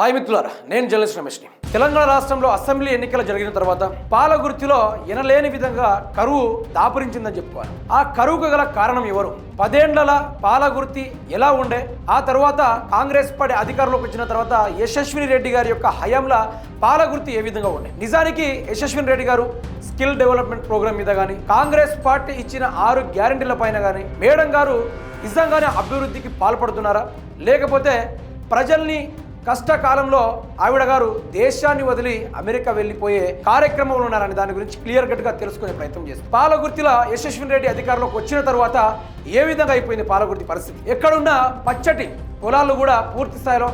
Hi మిత్రులారా నేను journalist రమేష్ని. Telangana రాష్ట్రంలో అసెంబ్లీ ఎన్నికలు జరిగిన తర్వాత పాలగుర్తిలో ఎనలేని విధంగా కరువు దాపురించిందని చెప్పుకోవాలి. ఆ కరువుకు గల కారణం ఎవరు? పదేండ్ల పాలగుర్తి ఎలా ఉండే? ఆ తర్వాత కాంగ్రెస్ పార్టీ అధికారంలోకి వచ్చిన తర్వాత యశస్విని రెడ్డి గారి యొక్క హయాంలో పాలగుర్తి ఏ విధంగా ఉండే? నిజానికి యశస్విని రెడ్డి గారు స్కిల్ డెవలప్మెంట్ ప్రోగ్రామ్ మీద కానీ కాంగ్రెస్ పార్టీ ఇచ్చిన ఆరు గ్యారంటీల పైన కానీ మేడం గారు నిజంగానే అభివృద్ధికి పాల్పడుతున్నారా? లేకపోతే ప్రజల్ని కష్టకాలంలో ఆవిడ గారు దేశాన్ని వదిలి అమెరికా వెళ్ళిపోయే కార్యక్రమంలో ఉన్నారని దాని గురించి క్లియర్ కట్గా తెలుసుకునే ప్రయత్నం చేస్తుంది. పాలగుర్తిలో యశస్విని రెడ్డి అధికారంలోకి వచ్చిన తర్వాత ఏ విధంగా అయిపోయింది పాలగుర్తి పరిస్థితి? ఎక్కడున్న పచ్చటి పొలాలు కూడా పూర్తి స్థాయిలో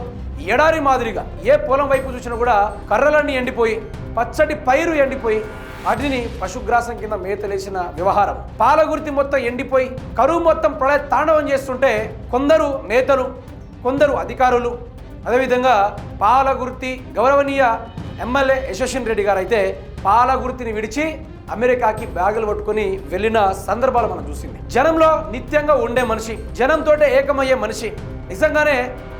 ఎడారి మాదిరిగా ఏ పొలం వైపు చూసినా కూడా కర్రలన్నీ ఎండిపోయి పచ్చటి పైరు ఎండిపోయి వాటిని పశుగ్రాసం కింద మేతలేసిన వ్యవహారం. పాలగుర్తి మొత్తం ఎండిపోయి కరువు మొత్తం ప్రళయ తాండవం చేస్తుంటే కొందరు నేతలు కొందరు అధికారులు అదేవిధంగా పాలగుర్తి గౌరవనీయ ఎమ్మెల్యే యశస్విన్ రెడ్డి గారు అయితే పాలగుర్తిని విడిచి అమెరికాకి బ్యాగులు పట్టుకొని వెళ్ళిన సందర్భాలు మనం చూసింది. జనంలో నిత్యంగా ఉండే మనిషి జనంతోటే ఏకమయ్యే మనిషి నిజంగానే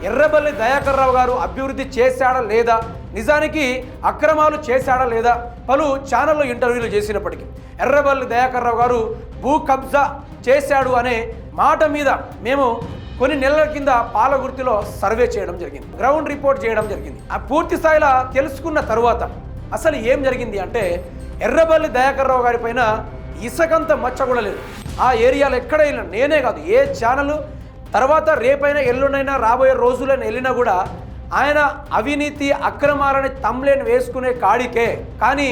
ఎర్రబల్లి దయాకర్ రావు గారు అభివృద్ధి చేశాడా లేదా నిజానికి అక్రమాలు చేశాడా లేదా పలు ఛానళ్ళు ఇంటర్వ్యూలు చేసినప్పటికీ ఎర్రబల్లి దయాకర్ రావు గారు భూ కబ్జా చేశాడు అనే మాట మీద మేము కొన్ని నెలల కింద పాలగుర్తిలో సర్వే చేయడం జరిగింది. గ్రౌండ్ రిపోర్ట్ చేయడం జరిగింది. ఆ పూర్తి స్థాయిలో తెలుసుకున్న తరువాత అసలు ఏం జరిగింది అంటే ఎర్రబల్లి దయాకర్ రావు గారి పైన ఇసకంత మచ్చ కూడా లేదు. ఆ ఏరియాలో ఎక్కడైనా నేనే కాదు ఏ ఛానల్ తర్వాత రేపైనా ఎల్లుండైనా రాబోయే రోజులైనా వెళ్ళినా కూడా ఆయన అవినీతి అక్రమాలని తమ్లేని వేసుకునే కాడికే. కానీ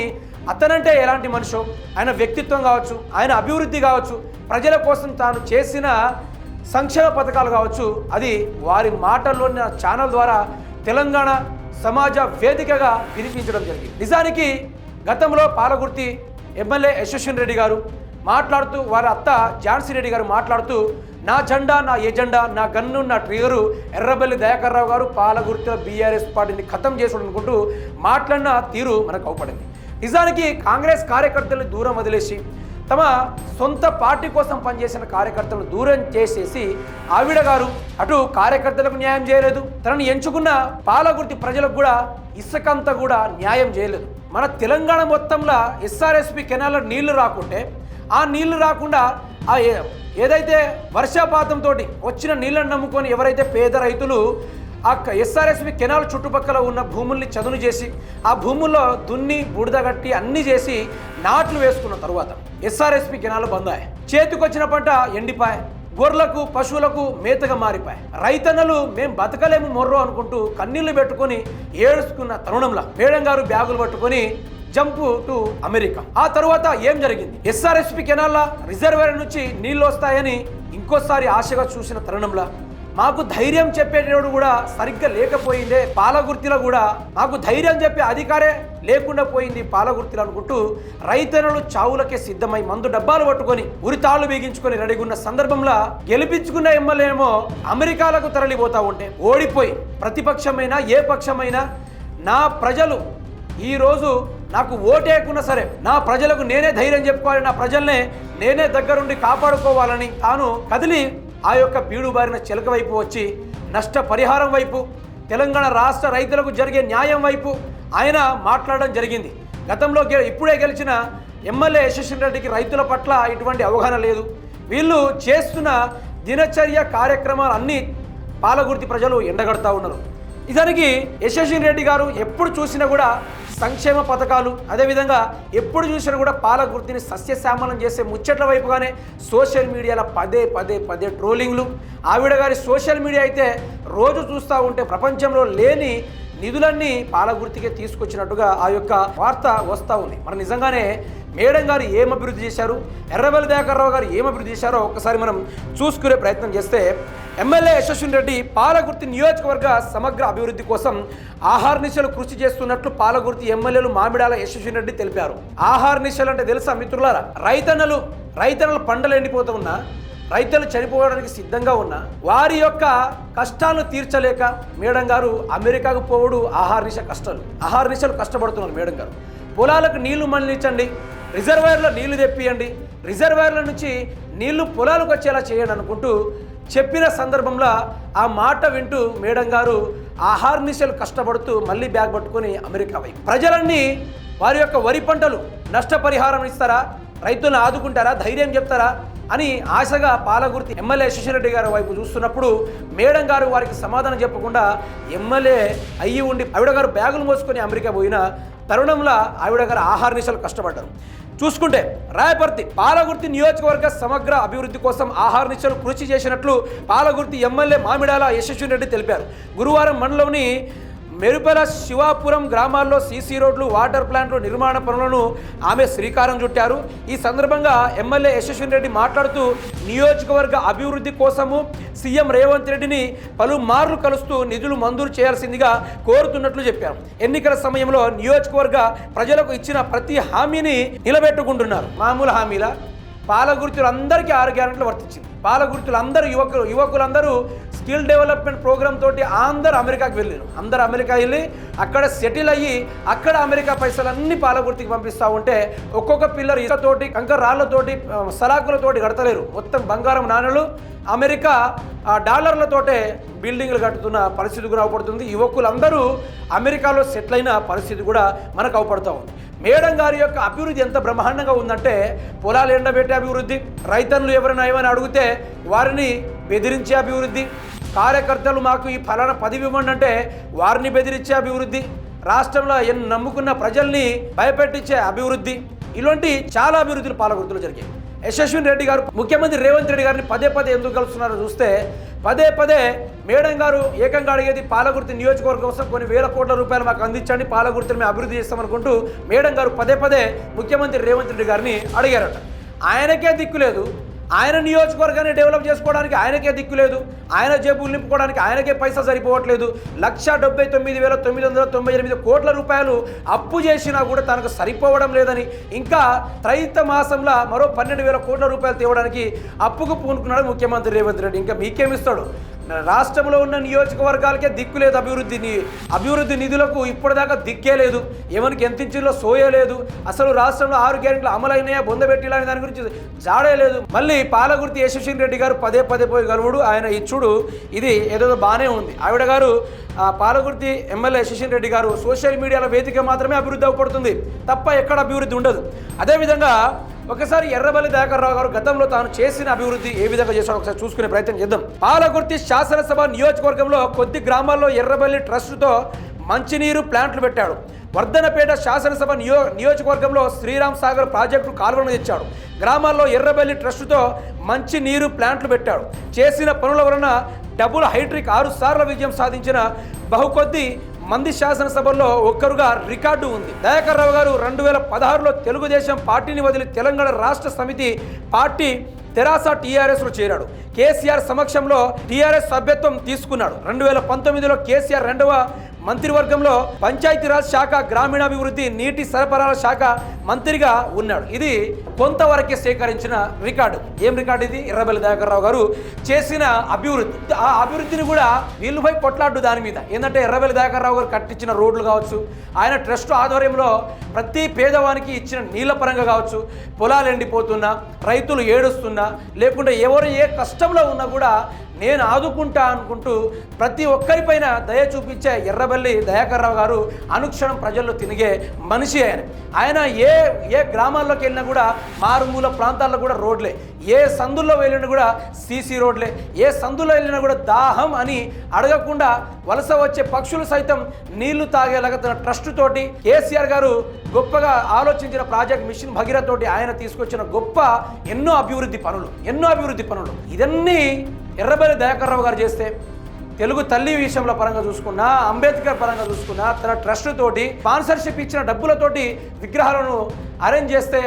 అతనంటే ఎలాంటి మనిషో? ఆయన వ్యక్తిత్వం కావచ్చు ఆయన అభివృద్ధి కావచ్చు ప్రజల కోసం తాను చేసిన సంక్షేమ పథకాలు కావచ్చు అది వారి మాటల్లోని నా ఛానల్ ద్వారా తెలంగాణ సమాజ వేదికగా వినిపించడం జరిగింది. నిజానికి గతంలో పాలగుర్తి ఎమ్మెల్యే యశస్విన్ రెడ్డి గారు మాట్లాడుతూ వారి అత్త ఝాన్సీ రెడ్డి గారు మాట్లాడుతూ నా జెండా నా ఎజెండా నా గన్ను నా ట్రిగరు ఎర్రబెల్లి దయాకర్ రావు గారు పాలగుర్తిలో బీఆర్ఎస్ పార్టీని ఖతం చేసుడు అనుకుంటూ మాట్లాడిన తీరు మనకు అవపడింది నిజానికి కాంగ్రెస్ కార్యకర్తల్ని దూరం వదిలేసి తమ సొంత పార్టీ కోసం పనిచేసిన కార్యకర్తలను దూరం చేసేసి ఆవిడ గారు అటు కార్యకర్తలకు న్యాయం చేయలేదు. తనను ఎంచుకున్న పాలగుర్తి ప్రజలకు కూడా ఇసుకంతా కూడా న్యాయం చేయలేదు. మన తెలంగాణ మొత్తంలో ఎస్ఆర్ఎస్పి కెనాల్లో నీళ్ళు రాకుంటే ఆ నీళ్ళు రాకుండా ఆ ఏ- ఏదైతే వర్షపాతంతో వచ్చిన నీళ్ళని నమ్ముకొని ఎవరైతే పేద రైతులు ఆ ఎస్ఆర్ఎస్పి కెనాల్ చుట్టుపక్కల ఉన్న భూముల్ని చదును చేసి ఆ భూముల్లో దున్ని బుడదగట్టి అన్ని చేసి నాట్లు వేసుకున్న తరువాత ఎస్ఆర్ఎస్పి కెనాల్ బందాయి. చేతికొచ్చిన పంట ఎండిపాయ. గొర్రెలకు పశువులకు మేతగా మారిపాయి. రైతన్నలు మేం బతకలేము మొర్రో అనుకుంటూ కన్నీళ్ళు పెట్టుకొని ఏడుచుకున్న తరుణంలో మేడం గారు బ్యాగులు పట్టుకొని జంపు టు అమెరికా. ఆ తరువాత ఏం జరిగింది? ఎస్ఆర్ఎస్పి కెనాల్లా రిజర్వేర్ నుంచి నీళ్ళు వస్తాయని ఇంకోసారి ఆశగా చూసిన తరుణంలో మాకు ధైర్యం చెప్పేటోడు కూడా సరిగ్గా లేకపోయిందే పాలగుర్తిలో కూడా మాకు ధైర్యం చెప్పే అధికారే లేకుండా పోయింది పాలగుర్తిలో అనుకుంటూ రైతన్నలు చావులకే సిద్ధమై మందు డబ్బాలు పట్టుకొని ఉరితాళ్ళు బిగించుకొని రెడీగున్న సందర్భంలో గెలిపించుకున్న ఎమ్మెల్యేమో అమెరికాలకు తరలిపోతా ఉంటే ఓడిపోయి ప్రతిపక్షమైనా ఏ పక్షమైనా నా ప్రజలు ఈరోజు నాకు ఓటేయకున్నా సరే నా ప్రజలకు నేనే ధైర్యం చెప్పుకోవాలి నా ప్రజల్నే నేనే దగ్గరుండి కాపాడుకోవాలని తాను కదిలి ఆ యొక్క బీడు బారిన చిలక వైపు వచ్చి నష్టపరిహారం వైపు తెలంగాణ రాష్ట్ర రైతులకు జరిగే న్యాయం వైపు ఆయన మాట్లాడడం జరిగింది. గతంలో గె- ఇప్పుడే గెలిచిన ఎమ్మెల్యే యశస్వి రెడ్డికి రైతుల పట్ల ఇటువంటి అవగాహన లేదు. వీళ్ళు చేస్తున్న దినచర్య కార్యక్రమాలు అన్నీ పాలగుర్తి ప్రజలు ఎండగడతా ఉన్నారు. ఇతనికి యశస్విని రెడ్డి గారు ఎప్పుడు చూసినా కూడా సంక్షేమ పథకాలు అదేవిధంగా ఎప్పుడు చూసినా కూడా పాలగుర్తిని సస్యశ్యామలం చేసే ముచ్చట్ల వైపుగానే సోషల్ మీడియాలో పదే పదే పదే ట్రోలింగ్లు. ఆవిడ గారి సోషల్ మీడియా అయితే రోజు చూస్తూ ఉంటే ప్రపంచంలో లేని నిధులన్నీ పాలగుర్తికే తీసుకొచ్చినట్టుగా ఆ యొక్క వార్త వస్తూ ఉంది. మరి నిజంగానే మేడం గారు ఏం అభివృద్ధి చేశారు? ఎర్రబెల్లి దయాకర్రావు గారు ఏం అభివృద్ధి చేశారో ఒకసారి మనం చూసుకునే ప్రయత్నం చేస్తే ఎమ్మెల్యే యశస్విని రెడ్డి పాలగుర్తి నియోజకవర్గ సమగ్ర అభివృద్ధి కోసం ఆహార నిశలు కృషి చేస్తున్నట్లు పాలగుర్తి ఎమ్మెల్యేలు మామిడాల యశస్విని రెడ్డి తెలిపారు. ఆహార నిశలు అంటే తెలుసా మిత్రులారా? రైతన్నలు రైతన్నలు పంటలు ఎండిపోతూ ఉన్నా రైతులు చనిపోవడానికి సిద్ధంగా ఉన్న వారి యొక్క కష్టాలను తీర్చలేక మేడం గారు అమెరికాకు పోవుడు ఆహార్నిశ కష్టాలు. ఆహార్నిశలు కష్టపడుతున్నారు మేడం గారు. పొలాలకు నీళ్ళు మళ్ళించండి రిజర్వాయర్లో నీళ్ళు తెప్పియండి రిజర్వాయర్ల నుంచి నీళ్ళు పొలాలకు వచ్చేలా చేయండి అనుకుంటూ చెప్పిన సందర్భంలో ఆ మాట వింటూ మేడం గారు ఆహార్నిశలు కష్టపడుతూ మళ్ళీ బ్యాగ్ పట్టుకొని అమెరికా వైపు. ప్రజలన్నీ వారి యొక్క వరి పంటలు నష్టపరిహారం ఇస్తారా? రైతులను ఆదుకుంటారా? ధైర్యం చెప్తారా? అని ఆశగా పాలగుర్తి ఎమ్మెల్యే శశిరెడ్డి గారి వైపు చూస్తున్నప్పుడు మేడం గారు వారికి సమాధానం చెప్పకుండా ఎమ్మెల్యే అయ్యి ఉండి ఆవిడ గారు బ్యాగులు మోసుకొని అమెరికా పోయిన తరుణంలో ఆవిడ గారు ఆహార నిశలు కష్టపడ్డారు. చూసుకుంటే రాయపర్తి పాలగుర్తి నియోజకవర్గ సమగ్ర అభివృద్ధి కోసం ఆహార నిశలు కృషి చేసినట్లు పాలగుర్తి ఎమ్మెల్యే మామిడాల యశస్వి రెడ్డి తెలిపారు. గురువారం మండలంని మెరుపల శివాపురం గ్రామాల్లో సీసీ రోడ్లు వాటర్ ప్లాంట్లు నిర్మాణ పనులను ఆమె శ్రీకారం చుట్టారు. ఈ సందర్భంగా ఎమ్మెల్యే యశస్విని రెడ్డి మాట్లాడుతూ నియోజకవర్గ అభివృద్ధి కోసము సీఎం రేవంత్ రెడ్డిని పలుమార్లు కలుస్తూ నిధులు మంజూరు చేయాల్సిందిగా కోరుతున్నట్లు చెప్పారు. ఎన్నికల సమయంలో నియోజకవర్గ ప్రజలకు ఇచ్చిన ప్రతి హామీని నిలబెట్టుకుంటున్నారు. మామూలు హామీల? పాలగుర్తులందరికీ ఆరు గ్యారెంట్లు వర్తించింది. పాలగుర్తులు అందరూ యువకులు యువకులందరూ స్కిల్ డెవలప్మెంట్ ప్రోగ్రామ్ తోటి అందరూ అమెరికాకి వెళ్ళారు. అందరూ అమెరికా వెళ్ళి అక్కడ సెటిల్ అయ్యి అక్కడ అమెరికా పైసలన్నీ పాలగుర్తికి పంపిస్తూ ఉంటే ఒక్కొక్క పిల్లర్ ఇసుకతోటి కంకర రాళ్ళతోటి సలాకులతోటి కడతలేరు మొత్తం బంగారం నాణ్యలు అమెరికా ఆ, డాలర్లతోటే బిల్డింగ్లు కట్టుతున్న పరిస్థితి కూడా అవపడుతుంది. యువకులందరూ అమెరికాలో సెటిల్ అయిన పరిస్థితి కూడా మనకు అవపడుతూ ఉంది. మేడం గారి యొక్క అభివృద్ధి ఎంత బ్రహ్మాండంగా ఉందంటే పొలాలు ఎండబెట్టే అభివృద్ధి రైతన్లు ఎవరైనా ఏమైనా అడిగితే వారిని బెదిరించే అభివృద్ధి కార్యకర్తలు మాకు ఈ ఫలానా పదవి ఇవ్వండి అంటే వారిని బెదిరించే అభివృద్ధి రాష్ట్రంలో ఎన్ని నమ్ముకున్న ప్రజల్ని భయపెట్టించే అభివృద్ధి ఇలాంటి చాలా అభివృద్ధులు పాలగుర్తులు జరిగాయి. యశస్విని రెడ్డి గారు ముఖ్యమంత్రి రేవంత్ రెడ్డి గారిని పదే పదే ఎందుకు కలుస్తున్నారో చూస్తే పదే పదే మేడం గారు ఏకంగా అడిగేది పాలగుర్తి నియోజకవర్గం కోసం కొన్ని వేల కోట్ల రూపాయలు మాకు అందించండి పాలగుర్తిని మేము అభివృద్ధి చేస్తామనుకుంటూ మేడం గారు పదే పదే ముఖ్యమంత్రి రేవంత్ రెడ్డి గారిని అడిగారట. ఆయనకే దిక్కు లేదు. ఆయన నియోజకవర్గాన్ని డెవలప్ చేసుకోవడానికి ఆయనకే దిక్కు లేదు. ఆయన జేబులు నింపుకోవడానికి ఆయనకే పైసా సరిపోవట్లేదు. లక్ష డెబ్బై తొమ్మిది వేల తొమ్మిది వందల తొంభై ఎనిమిది కోట్ల రూపాయలు అప్పు చేసినా కూడా తనకు సరిపోవడం లేదని ఇంకా త్రైత మాసంలో మరో పన్నెండు వేల కోట్ల రూపాయలు తేవడానికి అప్పుకు పూనుకున్నాడు ముఖ్యమంత్రి రేవంత్ రెడ్డి. ఇంకా మీకేమిస్తాడు? రాష్ట్రంలో ఉన్న నియోజకవర్గాలకే దిక్కు లేదు అభివృద్ధిని అభివృద్ధి నిధులకు ఇప్పటిదాకా దిక్కే లేదు. ఎవరికి ఎంత ఇచ్చిందో సోయే లేదు. అసలు రాష్ట్రంలో ఆరు గ్యారెంట్లు అమలైనాయా బొందబెట్టిలా అనే దాని గురించి జాడే లేదు. మళ్ళీ పాలగుర్తి యశస్విని రెడ్డి గారు పదే పదే పోయి గలువుడు. ఆయన ఇచ్చుడు ఇది ఏదో బాగానే ఉంది. ఆవిడ గారు పాలగుర్తి ఎమ్మెల్యే యశస్విని రెడ్డి గారు సోషల్ మీడియాల వేదిక మాత్రమే అభివృద్ధి అవపడుతుంది. తప్ప ఎక్కడ అభివృద్ధి ఉండదు. అదేవిధంగా ఒకసారి ఎర్రబల్లి దయాకర్రావు గారు గతంలో తాను చేసిన అభివృద్ధి ఏ విధంగా చేశాడో ఒకసారి చూసుకునే ప్రయత్నం చేద్దాం. పాలకుర్తి శాసనసభ నియోజకవర్గంలో కొద్ది గ్రామాల్లో ఎర్రబల్లి ట్రస్టుతో మంచినీరు ప్లాంట్లు పెట్టాడు. వర్ధనపేట శాసనసభ నియో నియోజకవర్గంలో శ్రీరామ్ సాగర్ ప్రాజెక్టు కాలువలను తెచ్చాడు. గ్రామాల్లో ఎర్రబల్లి ట్రస్టుతో మంచి నీరు ప్లాంట్లు పెట్టాడు. చేసిన పనుల వలన డబుల్ హైట్రిక్ ఆరు సార్ల విజయం సాధించిన బహుకొద్ది మంది శాసనసభల్లో ఒక్కరుగా రికార్డు ఉంది. దయాకర్ రావు గారు రెండు వేల పదహారులో తెలుగుదేశం పార్టీని వదిలి తెలంగాణ రాష్ట్ర సమితి పార్టీ తెరాస టీఆర్ఎస్లో చేరాడు. కేసీఆర్ సమక్షంలో టీఆర్ఎస్ సభ్యత్వం తీసుకున్నాడు. రెండు వేల పంతొమ్మిదిలో కేసీఆర్ రెండవ మంత్రివర్గంలో పంచాయతీరాజ్ శాఖ గ్రామీణాభివృద్ధి నీటి సరఫరాల శాఖ మంత్రిగా ఉన్నాడు. ఇది కొంతవరకే సేకరించిన రికార్డు. ఏం రికార్డు ఇది? ఎర్రబెల్లి దయాకర్రావు గారు చేసిన అభివృద్ధి. ఆ అభివృద్ధిని కూడా వీళ్ళుపై కొట్లాడు దాని మీద. ఏంటంటే ఎర్రబెల్లి దయాకర్రావు గారు కట్టించిన రోడ్లు కావచ్చు ఆయన ట్రస్ట్ ఆధ్వర్యంలో ప్రతి పేదవానికి ఇచ్చిన నీళ్ళ పరంగా కావచ్చు పొలాలు ఎండిపోతున్నా రైతులు ఏడుస్తున్నా లేకుంటే ఎవరు ఏ కష్టంలో ఉన్నా కూడా నేను ఆదుకుంటా అనుకుంటూ ప్రతి ఒక్కరిపైన దయ చూపించే ఎర్రబల్లి దయాకర్రావు గారు అనుక్షణం ప్రజల్లో తిరిగే మనిషి ఆయన. ఆయన ఏ ఏ గ్రామాల్లోకి వెళ్ళినా కూడా మారుమూల ప్రాంతాల్లో కూడా రోడ్లే. ఏ సందుల్లో వెళ్ళినా కూడా సీసీ రోడ్లే. ఏ సందులో వెళ్ళినా కూడా దాహం అని అడగకుండా వలస వచ్చే పక్షులు సైతం నీళ్ళు తాగేలాగా తన ట్రస్ట్ తోటి కేసీఆర్ గారు గొప్పగా ఆలోచించిన ప్రాజెక్ట్ మిషన్ భగీరథ తోటి ఆయన తీసుకొచ్చిన గొప్ప ఎన్నో అభివృద్ధి పనులు ఎన్నో అభివృద్ధి పనులు. ఇదన్నీ ఎర్రబెల్లి దయాకర్రావు గారు చేస్తే తెలుగు తల్లి విషయంలో పరంగా చూసుకున్నా అంబేద్కర్ పరంగా చూసుకున్నా తన ట్రస్ట్ తోటి స్పాన్సర్షిప్ ఇచ్చిన డబ్బులతోటి విగ్రహాలను అరేంజ్ చేస్తే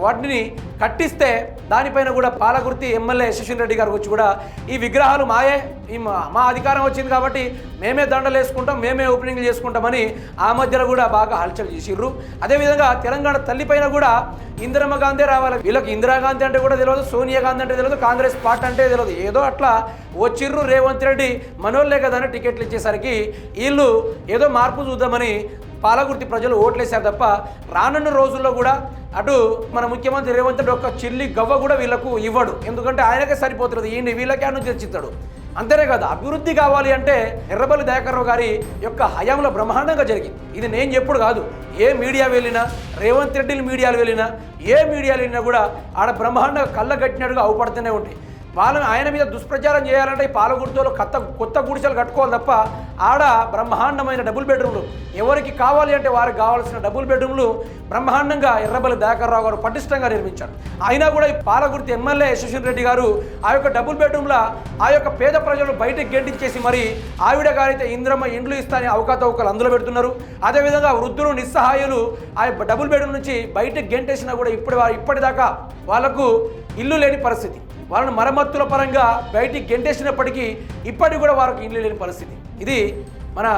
వాటిని కట్టిస్తే దానిపైన కూడా పాలకుర్తి ఎమ్మెల్యే యశస్విని రెడ్డి గారు వచ్చి కూడా ఈ విగ్రహాలు మాయే మా- మా అధికారం వచ్చింది కాబట్టి మేమే దండలు వేసుకుంటాం మేమే ఓపెనింగ్లు చేసుకుంటామని ఆ మధ్యలో కూడా బాగా హల్చల్ చేసిర్రు. అదేవిధంగా తెలంగాణ తల్లి పైన కూడా ఇందిరమ్మ గాంధీ రావాలి. వీళ్ళకి ఇందిరాగాంధీ అంటే కూడా తెలియదు సోనియా గాంధీ అంటే తెలియదు కాంగ్రెస్ పార్టీ అంటే తెలియదు. ఏదో అట్లా వచ్చిర్రు రేవంత్ రెడ్డి మనోళ్ళే కదా అని టికెట్లు ఇచ్చేసరికి వీళ్ళు ఏదో మార్పు చూద్దామని పాలగుర్తి ప్రజలు ఓట్లేశారు తప్ప రానున్న రోజుల్లో కూడా అటు మన ముఖ్యమంత్రి రేవంత్ రెడ్డి ఒక చిల్లి గవ్వ కూడా వీళ్ళకు ఇవ్వడు. ఎందుకంటే ఆయనకే సరిపోతుంది ఈయన వీళ్ళకే అను తెచ్చిస్తాడు అంతేనే కాదు అభివృద్ధి కావాలి అంటే ఎర్రబల్లి దయాకర్రావు గారి యొక్క హయాంలో బ్రహ్మాండంగా జరిగింది. ఇది నేను చెప్పుడు కాదు ఏ మీడియా వెళ్ళినా రేవంత్ రెడ్డి మీడియాలు వెళ్ళినా ఏ మీడియాలు వెళ్ళినా కూడా ఆడ బ్రహ్మాండంగా కళ్ళ కట్టినట్టుగా అవుపడుతూనే ఉంటాయి. వాళ్ళని ఆయన మీద దుష్ప్రచారం చేయాలంటే ఈ పాలగుడితోలో కొత్త కొత్త గుడిసెలు కట్టుకోవాలి తప్ప ఆడ బ్రహ్మాండమైన డబుల్ బెడ్రూమ్లు ఎవరికి కావాలి అంటే వారికి కావాల్సిన డబుల్ బెడ్రూమ్లు బ్రహ్మాండంగా ఎర్రబల్లి దయాకర్రావు గారు పటిష్టంగా నిర్మించారు. అయినా కూడా ఈ పాలగుర్తి ఎమ్మెల్యే యశస్విన్ రెడ్డి గారు ఆ యొక్క డబుల్ బెడ్రూమ్ల ఆ యొక్క పేద ప్రజలు బయటకు గెంటించేసి మరి ఆవిడ గారైతే ఇంద్రమ్మ ఇండ్లు ఇస్తానే అవకాతవకలు అందులో పెడుతున్నారు. అదేవిధంగా వృద్ధులు నిస్సహాయులు ఆ డబుల్ బెడ్రూమ్ నుంచి బయటకు గెంటేసినా కూడా ఇప్పటి ఇప్పటిదాకా వాళ్ళకు ఇల్లు లేని పరిస్థితి. వాళ్ళని మరమ్మతుల పరంగా బయటికి గెంటేసినప్పటికీ ఇప్పటికి కూడా వారికి ఇల్లు లేని పరిస్థితి. ఇది మన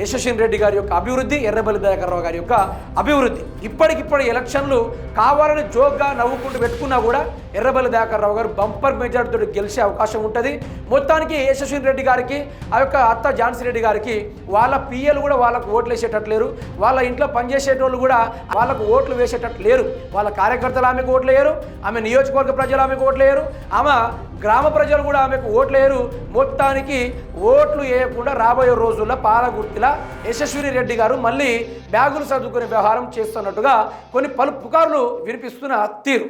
యశస్విన్ రెడ్డి గారి యొక్క అభివృద్ధి ఎర్రబల్లి దయాకర్రావు గారి యొక్క అభివృద్ధి. ఇప్పటికిప్పుడు ఎలక్షన్లు కావాలని జోక్గా నవ్వుకుంటూ పెట్టుకున్నా కూడా ఎర్రబల్లి దయాకర్రావు గారు బంపర్ మెజార్టీతో గెలిచే అవకాశం ఉంటుంది. మొత్తానికి యశస్విని రెడ్డి గారికి ఆ యొక్క అత్త ఝాన్సీ రెడ్డి గారికి వాళ్ళ పిఎలు కూడా వాళ్ళకు ఓట్లు వేసేటట్టు లేరు వాళ్ళ ఇంట్లో పనిచేసేటోళ్ళు కూడా వాళ్ళకు ఓట్లు వేసేటట్టు లేరు వాళ్ళ కార్యకర్తలు ఆమెకు ఓట్లు వేయరు ఆమె నియోజకవర్గ ప్రజలు ఆమెకు ఓట్లు వేయరు ఆమె గ్రామ ప్రజలు కూడా ఆమెకు ఓట్లు వేయరు. మొత్తానికి ఓట్లు వేయకుండా రాబోయే రోజుల్లో పాలగుర్తిలా యశస్విని రెడ్డి గారు మళ్ళీ బ్యాగులు సర్దుకునే వ్యవహారం చేస్తున్నట్టుగా కొన్ని పలు పుకార్లు వినిపిస్తున్న తీరు.